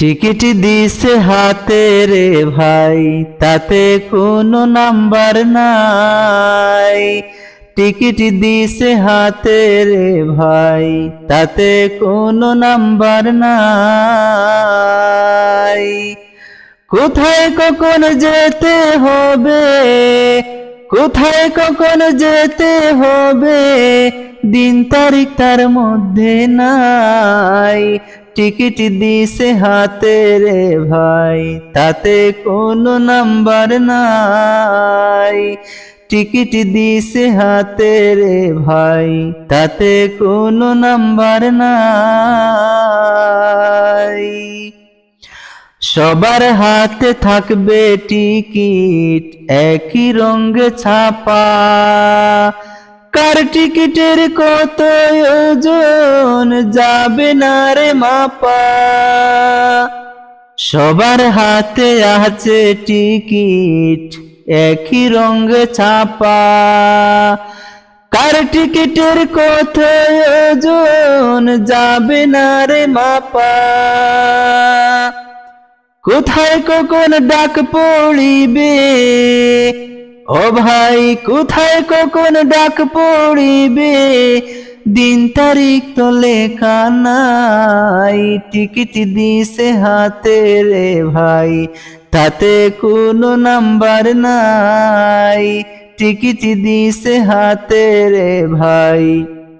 Ticket দিছে হাতে রে ভাই, তাতে কোনো নাম্বার নাই। টিকিট দিছে হাতে রে ভাই, তাতে কোনো নাম্বার নাই। কোথায় কখন যেতে হবে, কোথায় কখন যেতে হবে, দিন তারিখ তার মধ্যে নাই। টিকিট দিছে হাতে রে ভাই, তাতে কোনো নাম্বার নাই। টিকিট দিছে হাতে রে ভাই, তাতে কোনো নাম্বার নাই। সবার হাতে থাকবে টিকিট, একই রঙে ছাপা। কার টিকিটের কত ওজন যাবে না রে মাপা? সবার হাতে আছে টিকিট, একই রঙে ছাপা। কার টিকিটের কত ওজন যাবে না রে মাপা? কোথায় কখন ডাক পড়িবে? ও ভাই, কোথায় কখন ডাক পড়িবে? দিন তারিখ তো লেখা নাই। টিকিট দিছে হাতে রে ভাই, তাতে কোনো নাম্বার নাই। টিকিট দিছে হাতে রে ভাই,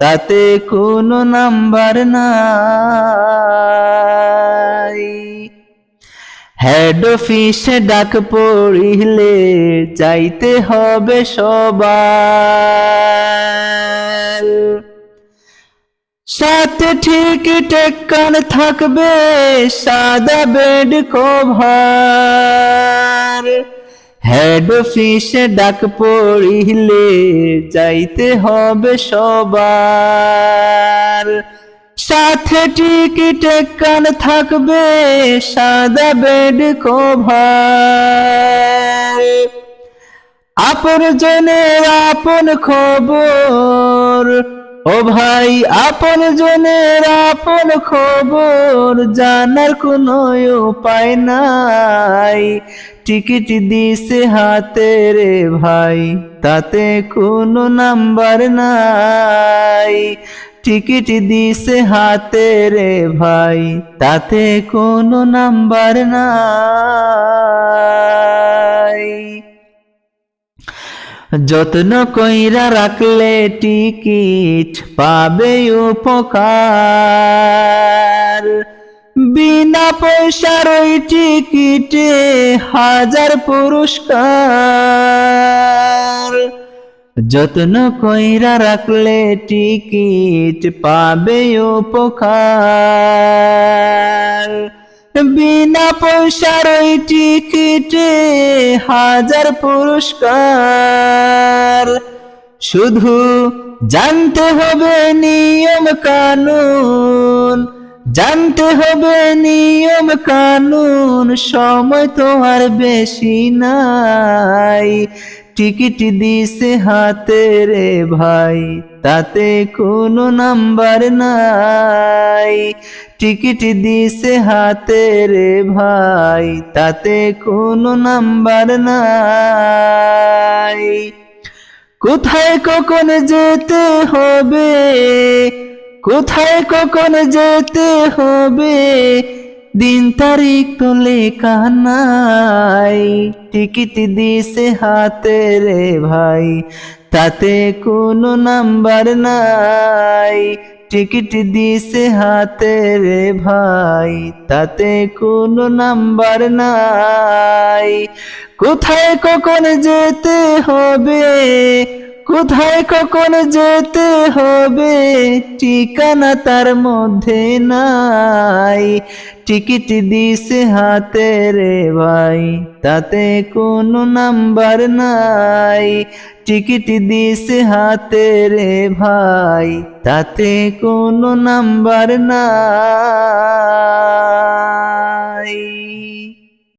তাতে কোনো নাম্বার নাই। হেড অফিসে ডাক পড়িলে যাইতে হবে সবার। সাথে ঠিক টেকান থাকবে সাদা বেড কভার হেড অফিসে ডাক পড়িলে যাইতে হবে সবার। সাথে টিকিট কান থাকবে, সাদা বেড কভার। আপন জনের আপন খবর, ও ভাই আপন জনের আপন খবর, জানার কোনো উপায় নাই। টিকিট দিছে হাতে রে ভাই, তাতে কোনো নাম্বার নাই। টিকিট দিছে হাতে রে ভাই, তাতে কোনো নাম্বার নাই। যত্ন কইরা রাখলে টিকিট পাবে উপকার। বিনা পয়সার ওই টিকিটে হাজার পুরস্কার। যত্ন কইরা রাখলে টিকিট পাবে উপকার। বিনা পয়সার ওই টিকিটে হাজার পুরস্কার। শুধু জানতে হবে নিয়ম কানুন জানতে হবে নিয়ম কানুন, সময় তো আর বেশি নাই। টিকিট দিছে হাতে রে ভাই, তাতে কোনো নাম্বার নাই। টিকিট দিছে হাতে রে ভাই, তাতে কোনো নাম্বার নাই। কোথায় কখন যেতে হবে? কোথায় কখন যেতে হবে? দিন তারিখ তো লেখা নাই। টিকিট দিছে হাতে রে ভাই, তাতে কোনো নাম্বার নাই। টিকিট দিছে হাতে রে ভাই, তাতে কোনো নাম্বার নাই। কোথায় কখন যেতে হবে? কোথায় কখন যেতে হবে? ঠিকানা তার মধ্যে নাই। টিকিট দিছে হাতে রে ভাই, তাতে কোনো নাম্বার নাই। টিকিট দিছে হাতে রে ভাই, তাতে কোনো নাম্বার নাই।